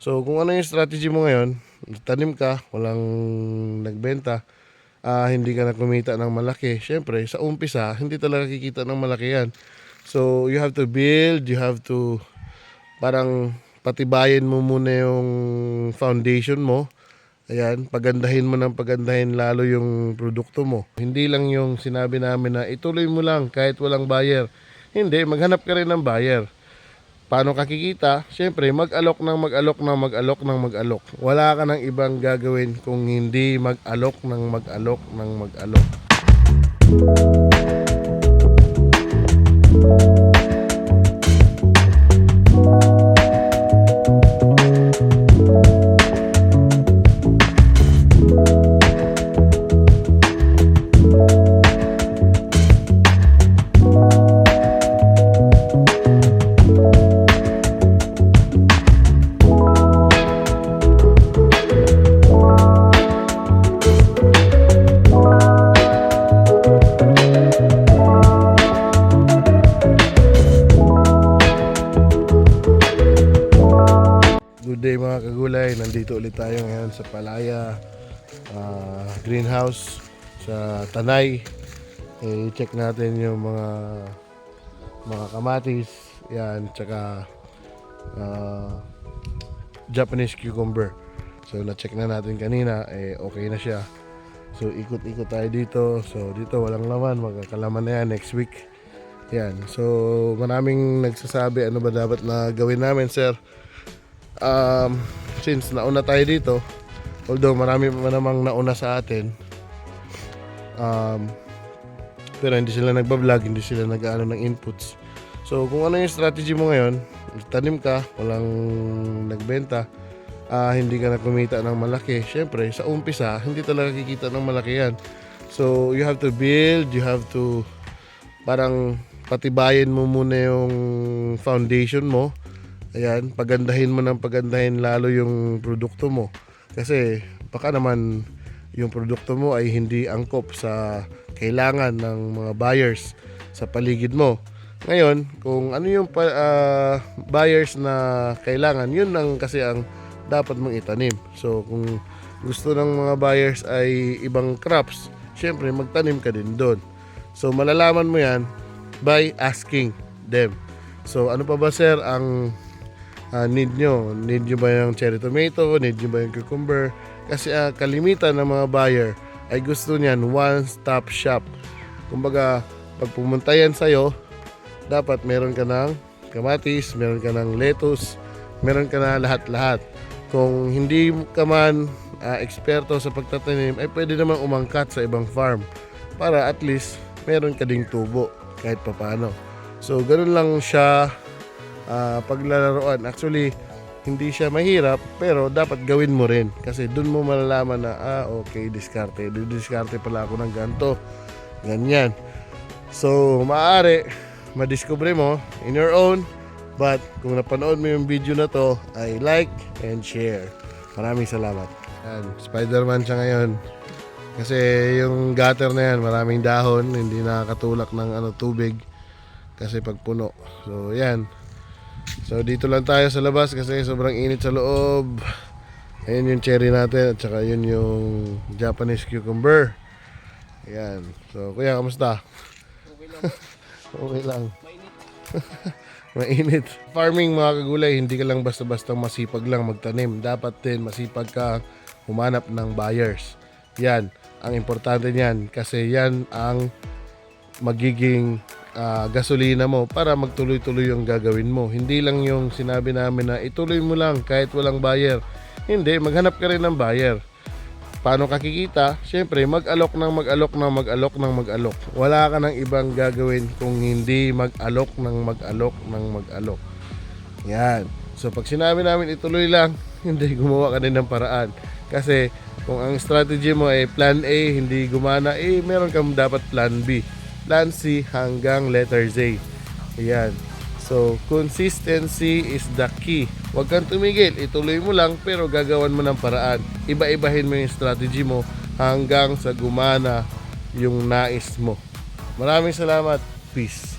So kung ano yung strategy mo ngayon, tanim ka, walang nagbenta, ah, hindi ka na kumita ng malaki. Siyempre, sa umpisa, hindi talaga kikita ng malaki yan. So you have to build, you have to parang patibayin mo muna yung foundation mo. Ayan, pagandahin mo ng pagandahin lalo yung produkto mo. Hindi lang yung sinabi namin na ituloy mo lang kahit walang buyer. Hindi, maghanap ka rin ng buyer. Paano ka kikita? Siyempre, mag-alok ng mag-alok ng mag-alok ng mag-alok. Wala ka ng ibang gagawin kung hindi mag-alok ng mag-alok ng mag-alok. Good day mga kagulay, nandito ulit tayo ngayon sa Palaya ah, Greenhouse sa Tanay. Eh, check natin yung mga mga kamatis, yan, tsaka ah, Japanese cucumber. So na-check na natin kanina, eh okay na siya. So ikot-ikot tayo dito. So dito walang laman, magkakalaman na yan next week. Yan. So maraming nagsasabi ano ba dapat na gawin namin, sir um, since nauna tayo dito, although marami pa namang nauna sa atin, um, pero hindi sila nagbablog, hindi sila nag-ano ng inputs. So kung ano yung strategy mo ngayon, tanim ka, walang nagbenta, ah, hindi ka na kumita ng malaki. Siyempre, sa umpisa, hindi talaga kikita ng malaki yan. So you have to build, you have to parang patibayin mo muna yung foundation mo. Ayan, pagandahin mo ng pagandahin lalo yung produkto mo. Kasi baka naman yung produkto mo ay hindi angkop sa kailangan ng mga buyers sa paligid mo. Ngayon, kung ano yung ah, buyers na kailangan, yun ang kasi ang dapat mong itanim. So, kung gusto ng mga buyers ay ibang crops, syempre magtanim ka din doon. So, malalaman mo yan by asking them. So, ano pa ba sir ang ah, need nyo. Need nyo ba yung cherry tomato? Need nyo ba yung cucumber? Kasi ah, kalimitan ng mga buyer ay gusto niyan one-stop shop. Kumbaga, pag pumunta yan sa'yo, dapat meron ka ng kamatis, meron ka ng lettuce, meron ka na lahat-lahat. Kung hindi ka man ah, eksperto sa pagtatanim, ay pwede naman umangkat sa ibang farm para at least meron ka ding tubo kahit papano. So, ganun lang siya ah, paglalaroan. Actually, hindi siya mahirap pero dapat gawin mo rin. Kasi dun mo malalaman na ah okay diskarte. Diskarte pala ako ng ganto. Ganyan. So maaari madiscover mo in your own. But kung napanood mo yung video na to ay like and share. Maraming salamat. Yan, Spider-Man siya ngayon. Kasi yung gutter na yan maraming dahon hindi nakakatulak ng ano tubig. Kasi pag puno. So yan So dito lang tayo sa labas kasi sobrang init sa loob. Ayun yung cherry natin at saka yun yung Japanese cucumber. Ayan. So kuya, kamusta? Okay lang. Okay lang. Mainit. Mainit. Farming mga kagulay, hindi ka lang basta-basta masipag lang magtanim. Dapat din masipag ka humanap ng buyers. Yan. Ang importante niyan kasi yan ang magiging ah, gasolina mo para magtuloy-tuloy yung gagawin mo. Hindi lang yung sinabi namin na ituloy mo lang kahit walang buyer. Hindi, maghanap ka rin ng buyer. Paano ka kikita? Siyempre, mag-alok ng mag-alok ng mag-alok ng mag-alok. Wala ka ng ibang gagawin kung hindi mag-alok ng mag-alok ng mag-alok. Yan. So, pag sinabi namin ituloy lang, hindi gumawa ka din ng paraan. Kasi, kung ang strategy mo ay plan A, hindi gumana, eh, meron kang dapat plan B. Plan C hanggang letter Z. Yan. So, consistency is the key. Huwag kang tumigil, ituloy mo lang pero gagawan mo ng paraan. Iba-ibahin mo yung strategy mo hanggang sa gumana yung nais mo. Maraming salamat. Peace.